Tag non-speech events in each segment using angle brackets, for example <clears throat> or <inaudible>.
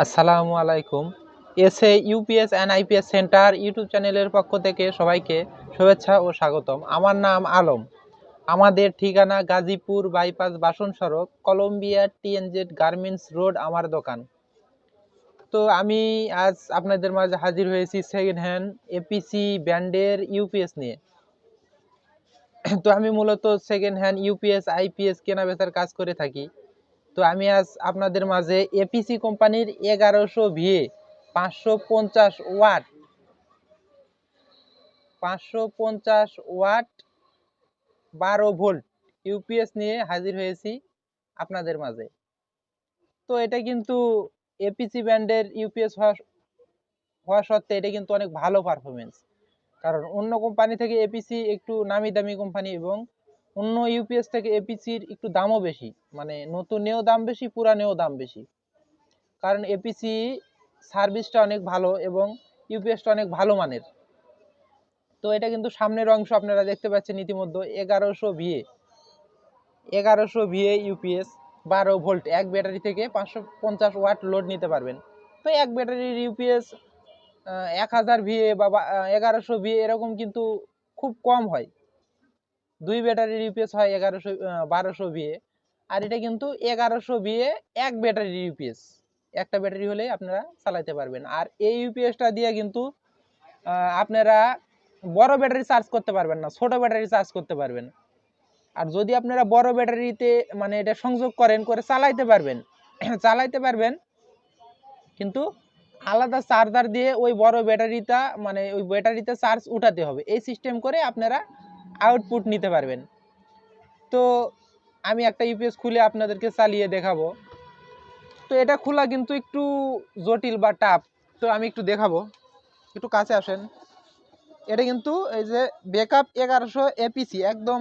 আসসালামু আলাইকুম। SA UPS and IPS centre YouTube চ্যানেলের পক্ষ থেকে সবাইকে শুভেচ্ছা ও স্বাগতম। আমার নাম আলম। আমাদের ঠিকানা গাজীপুর বাইপাস বাসন সড়ক, কলম্বিয়া টিএনজেড গার্মেন্টস রোড, আমার দোকান। তো আমি আজ আপনাদের মাঝে হাজির হয়েছি সেকেন্ড হ্যান্ড এপিসি ব্র্যান্ডের ইউপিএস নিয়ে। তো আমি মূলত সেকেন্ড হ্যান্ড ইউপিএস আইপিএস কেনা বেচার কাজ করে থাকি। তো আমি আজ আপনাদের মাঝে এপিসি কোম্পানির এগারোশো ভিএ পাঁচশো পঞ্চাশ ওয়াট, পাঁচশো পঞ্চাশ ওয়াট, বারো ভোল্ট ইউপিএস নিয়ে হাজির হয়েছি আপনাদের মাঝে। তো এটা কিন্তু এপিসি ব্র্যান্ডের ইউপিএস হওয়া হওয়া সত্ত্বে এটা কিন্তু অনেক ভালো পারফরমেন্স কারণ অন্য কোম্পানি থেকে এপিসি একটু নামি দামি কোম্পানি এবং অন্য ইউপিএস থেকে এপিসির একটু দামও বেশি। মানে নতুনেও দাম বেশি, পুরানেও দাম বেশি। কারণ এপিসি সার্ভিসটা অনেক ভালো এবং ইউপিএসটা অনেক ভালো মানের। তো এটা কিন্তু সামনের অংশ আপনারা দেখতে পাচ্ছেন ইতিমধ্যে, এগারোশো ভিএ। এগারোশো ভিএ ইউপিএস বারো ভোল্ট। এক ব্যাটারি থেকে পাঁচশো পঞ্চাশ ওয়াট লোড নিতে পারবেন। তো এক ব্যাটারির ইউপিএস এক হাজার ভিএ বা এগারোশো ভিএ এরকম কিন্তু খুব কম হয়। দুই ব্যাটারির ইউপিএস হয় এগারোশো বারোশো ভিএ আর এটা কিন্তু এগারোশো ভিএ এক ব্যাটারির ইউপিএস একটা ব্যাটারি হলে আপনারা চালাতে পারবেন। আর এই ইউপিএসটা দিয়ে কিন্তু আপনারা বড় ব্যাটারি চার্জ করতে পারবেন না, ছোট ব্যাটারি চার্জ করতে পারবেন। আর যদি আপনারা বড় ব্যাটারিতে মানে এটা সংযোগ করেন, করে চালাইতে পারবেন <coughs> চালাইতে পারবেন, কিন্তু আলাদা চার্জার দিয়ে ওই বড় ব্যাটারিটা মানে ওই ব্যাটারিতে চার্জ উঠাতে হবে। এই সিস্টেম করে আপনারা আউটপুট নিতে পারবেন। তো আমি একটা ইউপিএস খুলে আপনাদেরকে চালিয়ে দেখাবো। তো এটা খোলা কিন্তু একটু জটিল বা টাফ তো আমি একটু দেখাবো। একটু কাছে আসেন। এটা কিন্তু এই যে ব্যাকআপ এগারোশো এপিসি একদম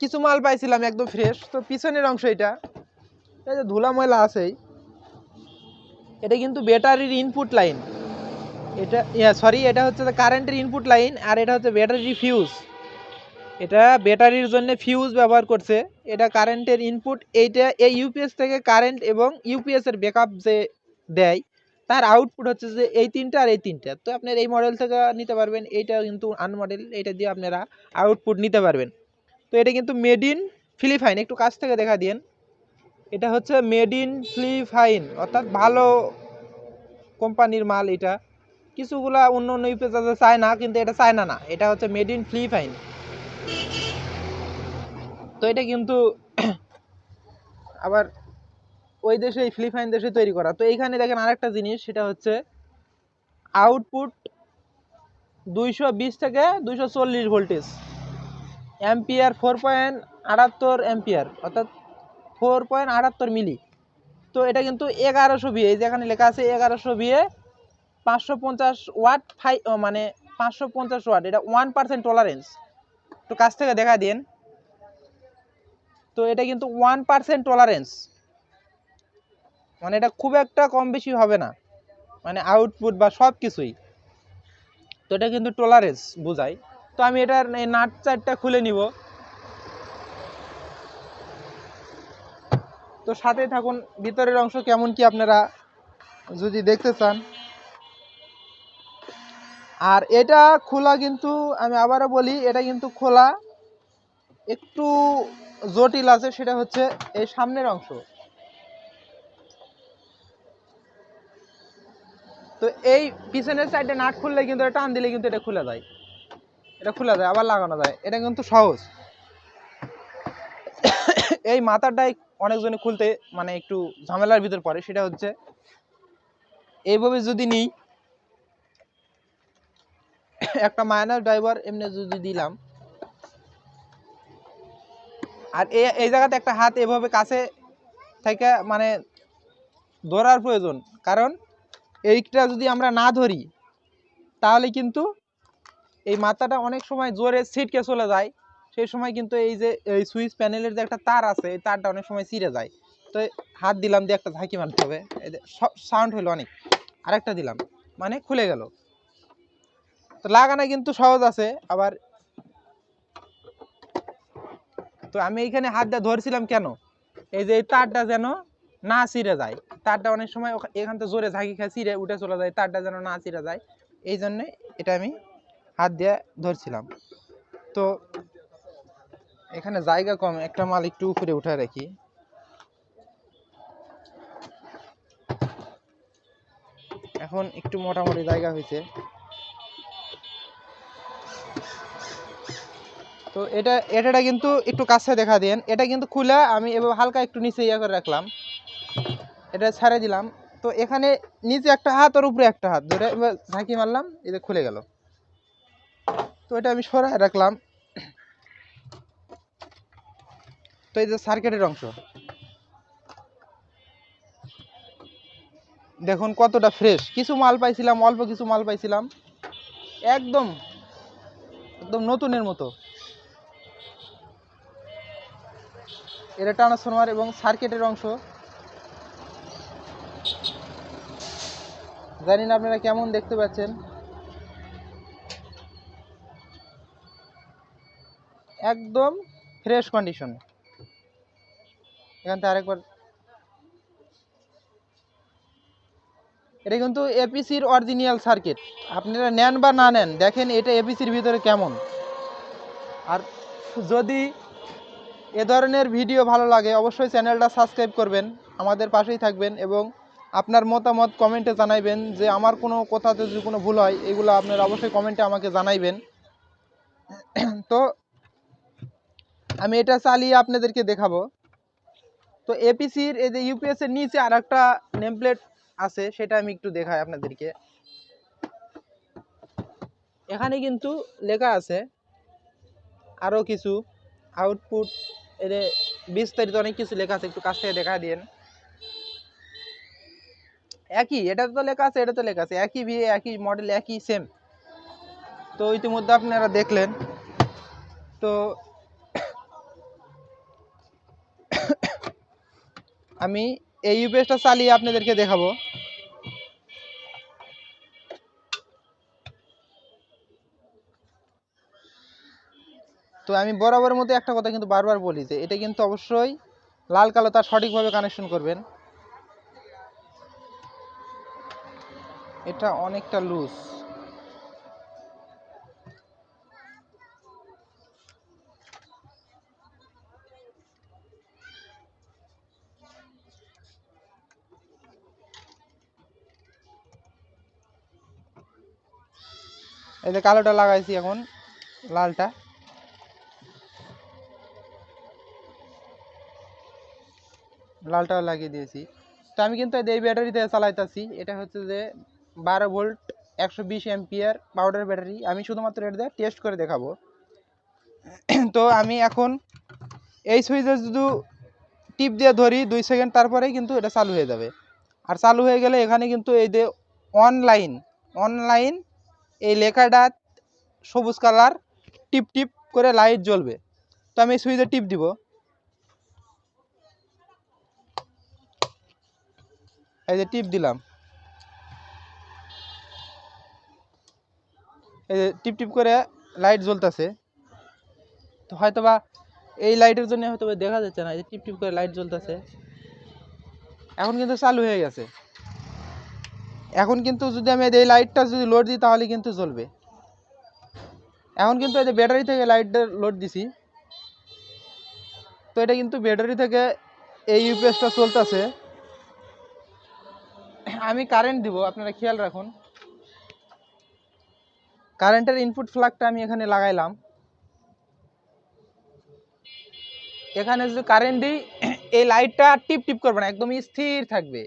কিছু মাল পাইছিলাম একদম ফ্রেশ তো পিছনের অংশ এটা। এই যে ধুলা ময়লা আছেই। এটা কিন্তু ব্যাটারির ইনপুট লাইন এটা সরি এটা হচ্ছে কারেন্টের ইনপুট লাইন আর এটা হচ্ছে ব্যাটারি ফিউজ এটা ব্যাটারির জন্য ফিউজ ব্যবহার করছে। এটা কারেন্টের ইনপুট এইটা এই ইউপিএস থেকে কারেন্ট এবং ইউপিএস এর ব্যাকআপ যে দেয়, তার আউটপুট হচ্ছে যে এই তিনটা আর এই তিনটা। তো আপনার এই মডেল থেকে নিতে পারবেন, এইটা কিন্তু আনমডেল এটা দিয়ে আপনারা আউটপুট নিতে পারবেন। তো এটা কিন্তু মেড ইন ফিলিপাইন একটু কাছ থেকে দেখা দিন এটা হচ্ছে মেড ইন ফিলিপাইন অর্থাৎ ভালো কোম্পানির মাল এটা। কিছুগুলা অন্য অন্য ইউপিএস আছে, চায়না, কিন্তু এটা চায়না না। এটা হচ্ছে মেড ইন ফিলিপাইন তো এটা কিন্তু আবার ওই দেশে ফিলিপাইন দেশে তৈরি করা। তো এইখানে দেখেন আরেকটা জিনিস, সেটা হচ্ছে আউটপুট দুইশো বিশ থেকে দুইশো চল্লিশ ভোল্টেজ অ্যাম্পিয়ার ফোর পয়েন্ট আটাত্তর অ্যাম্পিয়ার অর্থাৎ ফোর পয়েন্ট আটাত্তর মিলি তো এটা কিন্তু এগারোশো বিয়ে এই যেখানে লেখা আছে এগারোশো বিয়ে পাঁচশো পঞ্চাশ ওয়াট ফাই মানে পাঁচশো পঞ্চাশ ওয়াট, এটা ওয়ান পার্সেন্ট টলারেন্স তো কাছ থেকে দেখা দিন তো এটা কিন্তু ওয়ান পার্সেন্ট টলারেন্স মানে এটা খুব একটা কম বেশি হবে না। মানে আউটপুট বা সব কিছুই। তো এটা কিন্তু টলারেন্স বোঝায়। তো আমি এটার নাট চারটা খুলে নিব। তো সাথে থাকুন, ভিতরের অংশ কেমন কি আপনারা যদি দেখতে চান। আর এটা খোলা কিন্তু, আমি আবারও বলি, এটা কিন্তু খোলা। একটু জটিল আছে, সেটা হচ্ছে এই সামনের অংশ। তো এই পিছনের সাইডে নাট খুললে কিন্তু এটা টান দিলে কিন্তু এটা খুলে যায়। এটা খুলে যায়, আবার লাগানো যায়। এটা কিন্তু সহজ। এই মাথাটাই অনেকজনে খুলতে মানে একটু ঝামেলার ভিতর পড়ে, সেটা হচ্ছে, এইভাবে যদি নিই একটা মাইনাস ড্রাইভার এমনি যদি দিলাম। আর এই জায়গাতে একটা হাত এভাবে কাছে থেকে মানে ধরার প্রয়োজন। কারণ এইটা যদি আমরা না ধরি, তাহলে কিন্তু এই মাথাটা অনেক সময় জোরে ছিটকে চলে যায়। সেই সময় কিন্তু এই যে, এই সুইচ প্যানেলের যে একটা তার আছে, এই তারটা অনেক সময় ছিঁড়ে যায়। তো হাত দিলাম দিয়ে একটা ঝাঁকি মারতে হবে। সাউন্ড হলো অনেক। আরেকটা দিলাম। মানে খুলে গেল। তো লাগানো কিন্তু সহজ আছে, আবার তো আমি এইখানে হাত দিয়ে ধরছিলাম কেন? এই যে এই তারটা যেন না চিরে যায়। তারটা অনেক সময় এখান থেকে জোরে ঝাঁকি খায় চিরে উঠে চলে যায়, তারটা যেন না চিরে যায়। এই জন্যে এটা আমি হাত দিয়ে ধরছিলাম। তো এখানে জায়গা কম, একটা মাল একটু উপরে উঠে রাখি। এখন একটু মোটামুটি জায়গা হয়েছে। তো এটা, এটাটা কিন্তু একটু কাছে দেখা দেন। এটা কিন্তু খুলে আমি এভাবে হালকা একটু নিচে ইয়ে করে রাখলাম। এটা ছেড়ে দিলাম। তো এখানে নিচে একটা হাত আর উপরে একটা হাত। ধরে এবার ঝাঁকি মারলাম এটা খুলে গেল। তো এটা আমি সরায় রাখলাম। তো এই যে সার্কিটের অংশ। দেখুন কতটা ফ্রেশ কিছু মাল পাইছিলাম, অল্প কিছু মাল পাইছিলাম। একদম একদম নতুনের মতো। এটা ট্রান্সফরমার এবং সার্কিটের অংশ। জানি না আপনারা কেমন দেখতে পাচ্ছেন। একদম ফ্রেশ কন্ডিশন এখান থেকে আরেকবার। এটা কিন্তু এপিসির অরিজিনাল সার্কিট আপনারা নেন বা না নেন, দেখেন এটা এপিসির ভিতরে কেমন। আর যদি এ ধরনের ভিডিও ভালো লাগে, অবশ্যই চ্যানেলটা সাবস্ক্রাইব করবেন, আমাদের পাশেই থাকবেন এবং আপনার মতামত কমেন্টে জানাইবেন যে আমার কোনো কথাতে যদি কোনো ভুল হয়, এগুলো আপনারা অবশ্যই কমেন্টে আমাকে জানাইবেন। তো আমি এটা চালিয়ে আপনাদেরকে দেখাবো। তো এপিসির এই যে ইউপিএস এর নিচে আর একটা নেমপ্লেট আছে, সেটা আমি একটু দেখাই আপনাদেরকে। এখানে কিন্তু লেখা আছে, আরও কিছু আউটপুট এর বিস্তারিত অনেক কিছু লেখা আছে, একটু কাছ থেকে দেখা দিন একই, এটা তো লেখা আছে, এটা তো লেখা আছে। একই বিয়ে, একই মডেল একই সেম তো ইতিমধ্যে আপনারা দেখলেন। তো আমি এই ইউপিএসটা চালিয়ে আপনাদেরকে দেখাবো। তো আমি বরাবর মধ্যে একটা কথা কিন্তু বারবার বলি যে এটা কিন্তু অবশ্যই লাল কালো তার সঠিকভাবে কানেকশন করবেন। এটা অনেকটা লুজ এই যে কালোটা লাগাইছি এখন, লালটা। লালটাও লাগিয়ে দিয়েছি। তো আমি কিন্তু এই ব্যাটারিতে চালাইতেছি। এটা হচ্ছে যে বারো ভোল্ট, একশো বিশ এমপিয়ার পাউডার ব্যাটারি। আমি শুধুমাত্র এটা দিয়ে টেস্ট করে দেখাবো। <clears throat> তো আমি এখন এই সুইচে শুধু টিপ দিয়ে ধরি, দুই সেকেন্ড তারপরেই কিন্তু এটা চালু হয়ে যাবে। আর চালু হয়ে গেলে এখানে কিন্তু এই যে অনলাইন অনলাইন এই লেখাটা সবুজ কালার, টিপ টিপ করে লাইট জ্বলবে। তো আমি সুইচে টিপ দিব। এই যে টিপ দিলাম। এই যে টিপ টিপ করে লাইট জ্বলতেছে। তো হয়তো বা এই লাইটের জন্য হয়তো দেখা যাচ্ছে না, এই যে টিপ টিপ করে লাইট জ্বলতেছে। এখন কিন্তু চালু হয়ে গেছে। এখন কিন্তু যদি আমি এই লাইটটা যদি লোড দিই তাহলে কিন্তু জ্বলবে। এখন কিন্তু এই যে ব্যাটারি থেকে লাইটটা লোড দিছি। তো এটা কিন্তু ব্যাটারি থেকে এই ইউপিএসটা চলতেছে। আমি কারেন্ট দিব, আপনারা খেয়াল রাখুন। কারেন্টের ইনপুট ফ্লাগটা আমি এখানে লাগাইলাম। এখানে যদি কারেন্ট দিই এই লাইটটা টিপ টিপ করবে না, একদমই স্থির থাকবে।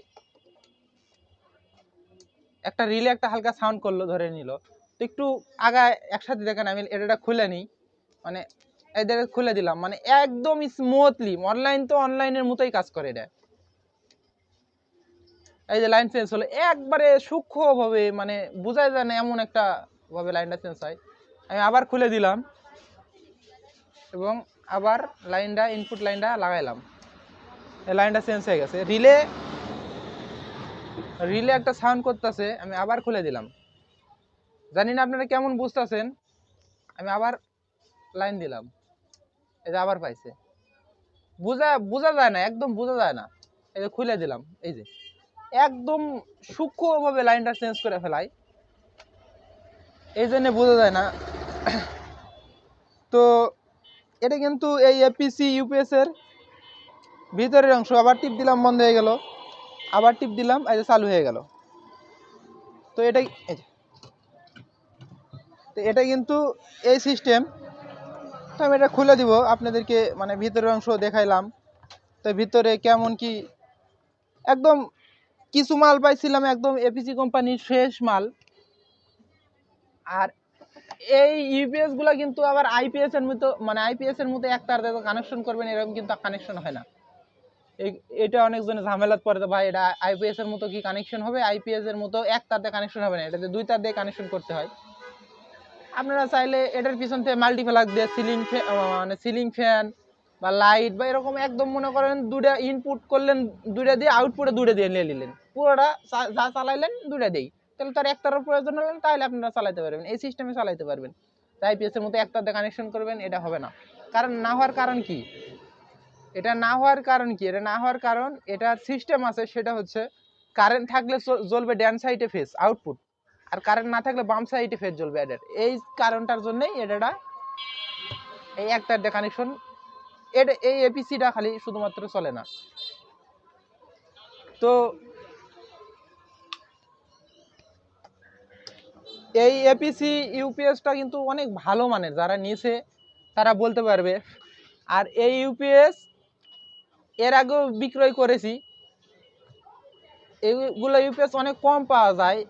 একটা রিলে একটা হালকা সাউন্ড করল, ধরে নিল। তো একটু আগায় একসাথে দেখেন, আমি এটা খুলে নিই। মানে এদের খুলে দিলাম। মানে একদম স্মুথলি অনলাইন তো অনলাইনের মতোই কাজ করে এটা। এই যে লাইন চেঞ্জ হলো, একবারে সূক্ষ্মভাবে মানে বোঝা যায় না এমন একটা ভাবে লাইনটা চেঞ্জ হয়। আমি আবার খুলে দিলাম এবং আবার লাইনটা ইনপুট লাইনটা লাগাইলাম। এই লাইনটা চেঞ্জ হয়ে গেছে। রিলে রিলে একটা সাউন্ড করতেছে, আমি আবার খুলে দিলাম। জানি না আপনারা কেমন বুঝতেছেন, আমি আবার লাইন দিলাম। এই যে আবার পাইছে। বোঝা বোঝা যায় না, একদম বোঝা যায় না। এই যে খুলে দিলাম, এই যে। একদম সূক্ষ্মভাবে লাইনটা চেঞ্জ করে ফেলাই। এই জন্য বোঝা যায় না। তো এটা কিন্তু এই এপিসি ইউপিএস এর ভিতরের অংশ। আবার টিপ দিলাম, বন্ধ হয়ে গেল। আবার টিপ দিলাম, এই যে চালু হয়ে গেল। তো এটাই। তো এটা কিন্তু এই সিস্টেম তো আমি এটা খুলে দিব। আপনাদেরকে মানে ভিতরের অংশ দেখাইলাম। তো ভিতরে কেমন কি একদম কিছু মাল পাইছিলাম একদম এপিসি কোম্পানির ফ্রেশ মাল। আর এই ইউপিএসগুলা কিন্তু আবার আইপিএস এর মতো মানে আইপিএস এর মতো এক তার কানেকশন করবেন, এরকম কিন্তু কানেকশন হয় না। এটা অনেকজনে ঝামেলাত পড়ে ভাই, এটা আইপিএস এর মতো কি কানেকশন হবে? আইপিএস এর মতো এক তার দিয়ে কানেকশন হবে না, এটাতে দুই তার দিয়ে কানেকশন করতে হয়। আপনারা চাইলে এটার পিছন থেকে মাল্টিপ্লাগ দিয়ে সিলিং ফ্যান মানে সিলিং ফ্যান বা লাইট বা এরকম একদম মনে করেন দুটা ইনপুট করলেন দুটা দিয়ে আউটপুটে দুটা দিয়ে নিয়ে নিলেন। পুরোটা যা চালাইলেন দুটা দিয়েই। তাহলে তার একটার প্রয়োজন হলেন তাহলে আপনারা চালাতে পারবেন, এই সিস্টেমে চালাতে পারবেন। আইপিএস এর মতো একটা দিয়ে কানেকশন করবেন, এটা হবে না। কারণ না হওয়ার কারণ কি? এটা না হওয়ার কারণ কি? এটা না হওয়ার কারণ এটার সিস্টেম আছে, সেটা হচ্ছে কারেন্ট থাকলে জ্বলবে ড্যান সাইডে ফেস আউটপুট আর কারেন্ট না থাকলে বাম সাইডে ফেস জ্বলবে এটার এই কারণটার জন্যই এটা এই একটা দিয়ে কানেকশন এটা এই এপিসিটা খালি শুধুমাত্র চলে না। তো এই এপিসি ইউপিএসটা কিন্তু অনেক ভালো মানের, যারা নিয়েছে তারা বলতে পারবে। আর এই ইউপিএস এর আগেও বিক্রয় করেছি। এইগুলো ইউপিএস অনেক কম পাওয়া যায়।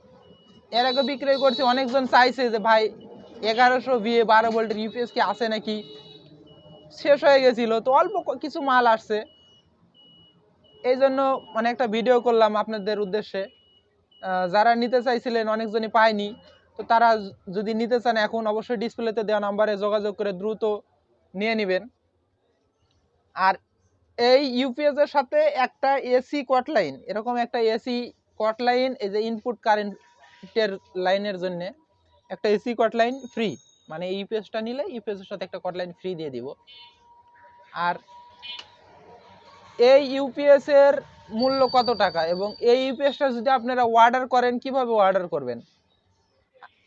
এর আগে বিক্রয় করছি, অনেকজন চাইছে যে, ভাই, এগারোশো বিয়ে বারো ভোল্টের ইউপিএস কি আছে নাকি? শেষ হয়ে গেছিল, তো অল্প কিছু মাল আসছে। এই জন্য মানে একটা ভিডিও করলাম আপনাদের উদ্দেশ্যে। যারা নিতে চাইছিলেন, অনেকজনই পায়নি। তো তারা যদি নিতে চান এখন, অবশ্যই ডিসপ্লেতে দেওয়া নাম্বারে যোগাযোগ করে দ্রুত নিয়ে নেবেন। আর এই ইউপিএস এর সাথে একটা এসি কট লাইন এরকম একটা এসি কট লাইন এই যে ইনপুট কারেন্টের লাইনের জন্য একটা এসি কট লাইন ফ্রি মানে ইউপিএসটা নিলে ইউপিএস এর সাথে একটা কট লাইন ফ্রি দিয়ে দিব। আর এই ইউপিএস এর মূল্য কত টাকা? এবং এই ইউপিএসটা যদি আপনারা অর্ডার করেন, কীভাবে অর্ডার করবেন?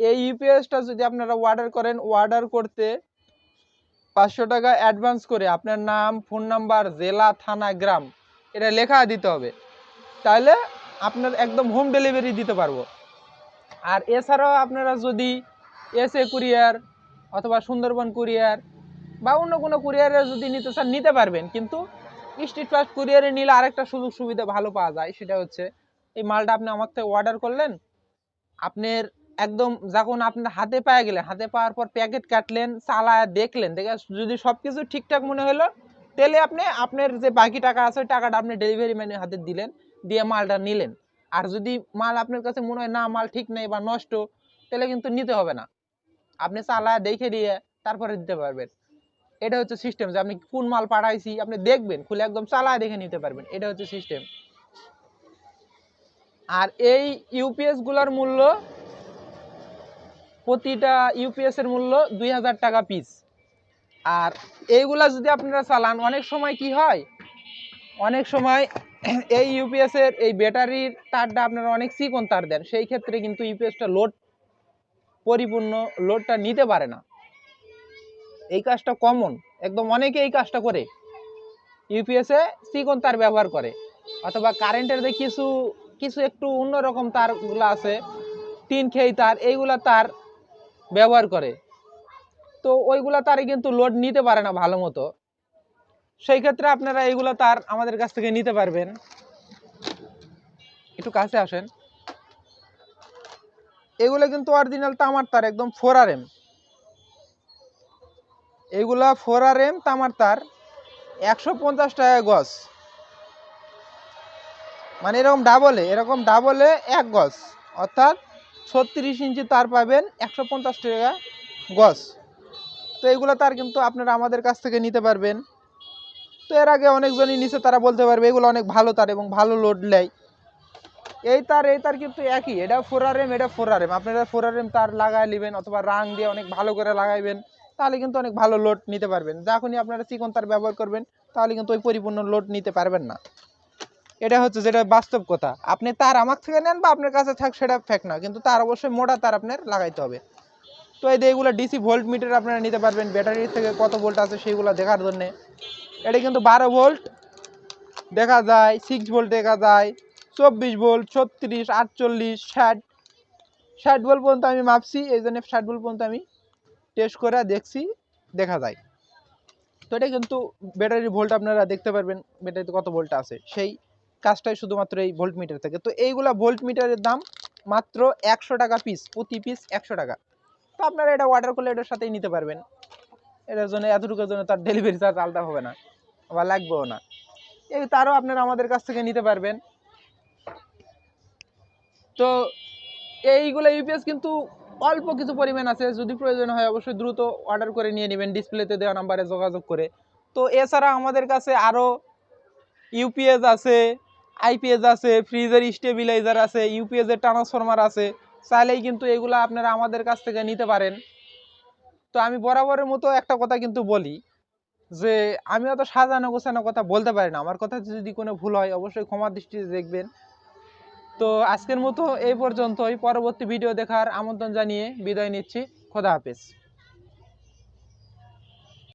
এই ইউপিএসটা যদি আপনারা অর্ডার করেন অর্ডার করতে পাঁচশো টাকা অ্যাডভান্স করে আপনার নাম ফোন নাম্বার জেলা, থানা, গ্রাম, এটা লেখা দিতে হবে। তাহলে আপনার একদম হোম ডেলিভারি দিতে পারব। আর এছাড়াও আপনারা যদি এস এ কুরিয়ার অথবা সুন্দরবন কুরিয়ার বা অন্য কোনো কুরিয়ারে যদি নিতে চান, নিতে পারবেন। কিন্তু স্ট্রিট ফাস্ট কুরিয়ারে নিলে আরেকটা সুযোগ সুবিধা ভালো পাওয়া যায়, সেটা হচ্ছে এই মালটা আপনি আমার থেকে অর্ডার করলেন। আপনার একদম যখন আপনার হাতে পায়ে গেলেন, হাতে পাওয়ার পর প্যাকেট কাটলেন, চালায় দেখলেন, দেখে যদি সব কিছু ঠিকঠাক মনে হলো, তাহলে আপনি, আপনার যে বাকি টাকা আছে, ওই টাকাটা আপনি ডেলিভারি ম্যানের হাতে দিলেন, দিয়ে মালটা নিলেন। আর যদি মাল আপনার কাছে মনে হয় না, মাল ঠিক নেই বা নষ্ট, তাহলে কিন্তু নিতে হবে না। আপনি চালায় দেখে দিয়ে তারপরে দিতে পারবেন। এটা হচ্ছে সিস্টেম যে আপনি কোন মাল পাঠাইছি, আপনি দেখবেন, খুলে একদম চালায় দেখে নিতে পারবেন। এটা হচ্ছে সিস্টেম আর এই ইউপিএসগুলার মূল্য, প্রতিটা ইউপিএস এর মূল্য দুই হাজার টাকা পিস আর এইগুলা যদি আপনারা চালান, অনেক সময় কি হয়? অনেক সময় এই ইউপিএস এর এই ব্যাটারির তারটা আপনারা অনেক চিকন তার দেন। সেই ক্ষেত্রে কিন্তু ইউপিএসটা লোড পরিপূর্ণ লোডটা নিতে পারে না। এই কাজটা কমন একদম অনেকে এই কাজটা করে। ইউপিএস এ চিকন তার ব্যবহার করে। অথবা কারেন্টের যে কিছু কিছু একটু অন্যরকম তারগুলো আছে। তিন খেই তার, এইগুলা তার ব্যবহার করে। তো ওইগুলা তারে কিন্তু লোড নিতে পারে না ভালো মতো। সেই ক্ষেত্রে আপনারা এইগুলো তার আমাদের কাছ থেকে নিতে পারবেন। একটু কাছে আসেন। এগুলো কিন্তু অরিজিনাল তামার তার, একদম ফোর আর এম এগুলা ফোর আর এম তামার তার, একশো পঞ্চাশ টাকা গজ। মানে এরকম ডাবলে এরকম ডাবলে এক গজ। অর্থাৎ ছত্রিশ ইঞ্চি তার পাবেন একশো পঞ্চাশ টাকা গজ। তো এগুলো তার কিন্তু আপনারা আমাদের কাছ থেকে নিতে পারবেন। তো এর আগে অনেকজনই নিচে তারা বলতে পারবে এগুলো অনেক ভালো তার এবং ভালো লোড নেয়। এই তার এই তার কিন্তু একই। এটা ফোর আর এম এটা ফোর আর এম আপনারা ফোর আর এম তার লাগাই নেবেন অথবা রাং দিয়ে অনেক ভালো করে লাগাইবেন, তাহলে কিন্তু অনেক ভালো লোড নিতে পারবেন। যখনই আপনারা চিকন তার ব্যবহার করবেন, তাহলে কিন্তু ওই পরিপূর্ণ লোড নিতে পারবেন না। এটা হচ্ছে যেটা বাস্তব কথা। আপনি তার আমার থেকে নেন বা আপনার কাছে থাক, সেটা ফ্যাক্ট না। কিন্তু তার অবশ্যই মোটা তার আপনার লাগাইতে হবে। তো এই এগুলো ডিসি ভোল্ট মিটার আপনারা নিতে পারবেন। ব্যাটারির থেকে কত ভোল্ট আছে সেইগুলো দেখার জন্যে। এটা কিন্তু বারো ভোল্ট দেখা যায় সিক্স ভোল্ট দেখা যায়। চব্বিশ ভোল্ট ছত্রিশ, আটচল্লিশ, ষাট। ষাট ভোল্ট পর্যন্ত আমি মাপছি, এই জন্য ষাট ভোল্ট পর্যন্ত আমি টেস্ট করে দেখছি, দেখা যায়। তো এটা কিন্তু ব্যাটারির ভোল্ট আপনারা দেখতে পারবেন ব্যাটারিতে কত ভোল্ট আছে। সেই কাজটাই শুধুমাত্র এই ভোল্ট মিটার থেকে। তো এইগুলা ভোল্ট মিটারের দাম মাত্র একশো টাকা পিস প্রতি পিস একশো টাকা। তো আপনারা এটা অর্ডার করলে এটার সাথেই নিতে পারবেন। এটার জন্য এতটুকুর জন্য তার ডেলিভারি চার্জ আলাদা হবে না, বা লাগবেও না। এই তারও আপনারা আমাদের কাছ থেকে নিতে পারবেন। তো এইগুলো ইউপিএস কিন্তু অল্প কিছু পরিমাণ আছে, যদি প্রয়োজন হয় অবশ্যই দ্রুত অর্ডার করে নিয়ে নেবেন ডিসপ্লেতে দেওয়া নাম্বারে যোগাযোগ করে। তো এছাড়া আমাদের কাছে আরও ইউপিএস আছে আইপিএস আছে ফ্রিজের স্টেবিলাইজার আছে ইউপিএস এর ট্রান্সফরমার আছে, চাইলেই কিন্তু এগুলো আপনারা আমাদের কাছ থেকে নিতে পারেন। তো আমি বরাবরের মতো একটা কথা কিন্তু বলি, যে আমি অত সাজানো গোছানো কথা বলতে পারি না। আমার কথা যদি কোনো ভুল হয়, অবশ্যই ক্ষমা দৃষ্টিতে দেখবেন। তো আজকের মতো এই পর্যন্তই। পরবর্তী ভিডিও দেখার আমন্ত্রণ জানিয়ে বিদায় নিচ্ছি। খোদা হাফেজ।